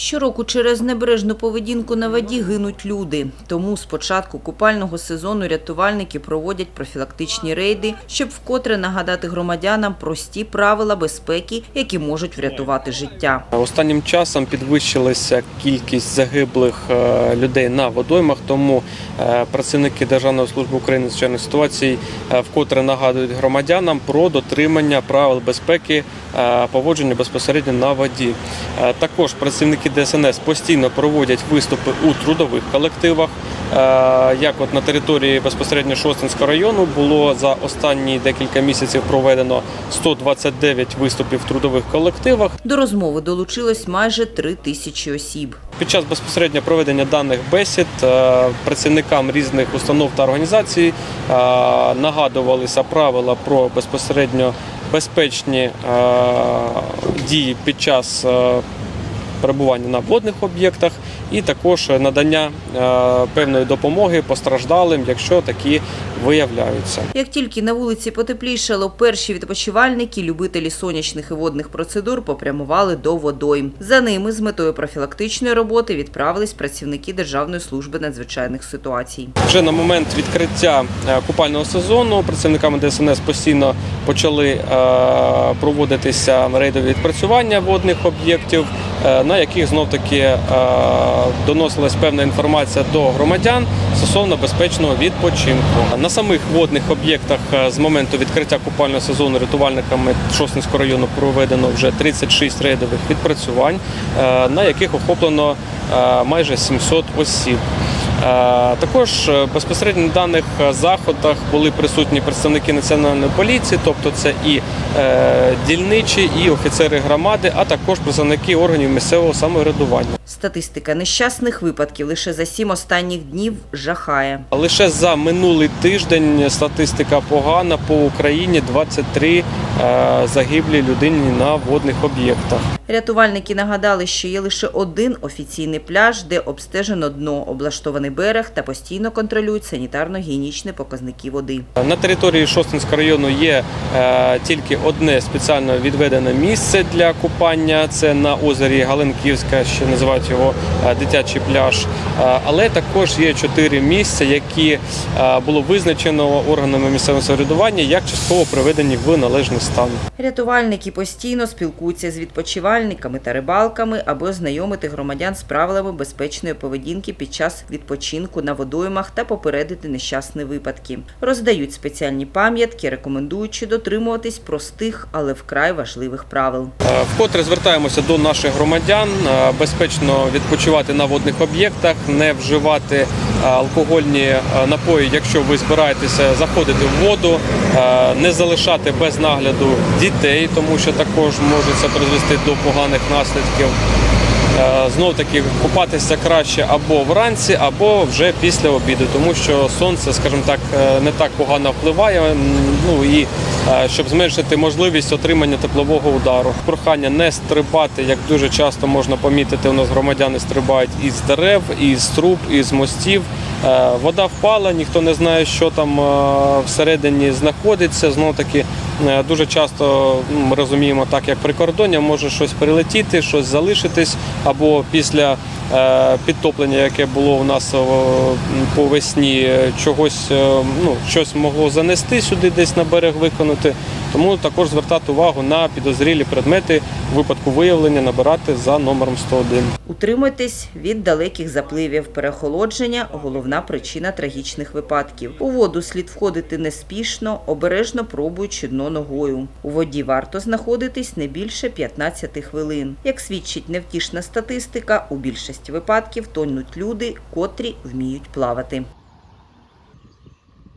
Щороку через небережну поведінку на воді гинуть люди. Тому з початку купального сезону рятувальники проводять профілактичні рейди, щоб вкотре нагадати громадянам прості правила безпеки, які можуть врятувати життя. Останнім часом підвищилася кількість загиблих е, людей на водоймах, тому е, працівники Державної служби України з надзвичайних ситуацій е, вкотре нагадують громадянам про дотримання правил безпеки поводження безпосередньо на воді. Також працівники ДСНС постійно проводять виступи у трудових колективах. Е, Як от на території безпосередньо Шостинського району було за останні декілька місяців проведено 129 виступів в трудових колективах. До розмови долучилось майже три тисячі осіб. Під час безпосередньо проведення даних бесід е, працівникам різних установ та організацій е, нагадувалися правила про безпосередньо безпечні дії під час перебування на водних об'єктах і також надання е, певної допомоги постраждалим, якщо такі виявляються. Як тільки на вулиці потеплішало, перші відпочивальники, любителі сонячних і водних процедур попрямували до водойм. За ними з метою профілактичної роботи відправились працівники Державної служби надзвичайних ситуацій. Вже на момент відкриття е, купального сезону працівниками ДСНС постійно почали е, проводитися рейдові відпрацювання водних об'єктів, на яких знов таки е, доносилась певна інформація до громадян стосовно безпечного відпочинку. На самих водних об'єктах е, з моменту відкриття купального сезону рятувальниками Шостинського району проведено вже 36 рейдових відпрацювань, е, на яких охоплено майже 700 осіб. Е, Також е, безпосередньо на даних заходах були присутні представники національної поліції, тобто це і е, дільничі, і офіцери громади, а також представники органів місцевого самоврядування. Статистика нещасних випадків лише за сім останніх днів жахає. Лише за минулий тиждень статистика погана по Україні 23 е, загиблі людини на водних об'єктах. Рятувальники нагадали, що є лише один офіційний пляж, де обстежено дно, облаштований берег та постійно контролюють санітарно-гігієнічні показники води. На території Шостинського району є е, тільки одне спеціально відведене місце для купання. Це на озері Галенківська, ще називають його е, дитячий пляж. Е, але також є чотири місця, які е, було визначено органами місцевого самоврядування як частково приведені в належний стан. Рятувальники постійно спілкуються з відпочивальниками та рибалками, аби ознайомити громадян з правилами безпечної поведінки під час відпочинку на водоймах та попередити нещасні випадки. Роздають спеціальні пам'ятки, рекомендуючи дотримуватись простих, але вкрай важливих правил. Вкотре звертаємося до наших громадян е, безпечно відпочивати на водних об'єктах, не вживати е, алкогольні е, напої, якщо ви збираєтеся заходити в воду, е, не залишати без нагляду дітей, тому що також може це призвести до поганих наслідків. Е, Знов таки купатися краще або вранці, або вже після обіду, тому що сонце, скажімо так, е, не так погано впливає. Ну і е, щоб зменшити можливість отримання теплового удару. Прохання не стрибати, як дуже часто можна помітити, у нас громадяни стрибають із дерев, із труб, із мостів. Е, Вода впала, ніхто не знає, що там е, всередині знаходиться. Знов таки е, дуже часто ми розуміємо, так як прикордоння може щось прилетіти, щось залишитись, або після підтоплення, яке було у нас по весні, чогось ну, щось могло занести сюди, десь на берег виконати. Тому також звертати увагу на підозрілі предмети у випадку виявлення набирати за номером 101. Утримуйтесь від далеких запливів. Перехолодження – головна причина трагічних випадків. У воду слід входити неспішно, обережно пробуючи дно ногою. У воді варто знаходитись не більше 15 хвилин. Як свідчить невтішна статистика, у більшості випадків тонуть люди, котрі вміють плавати.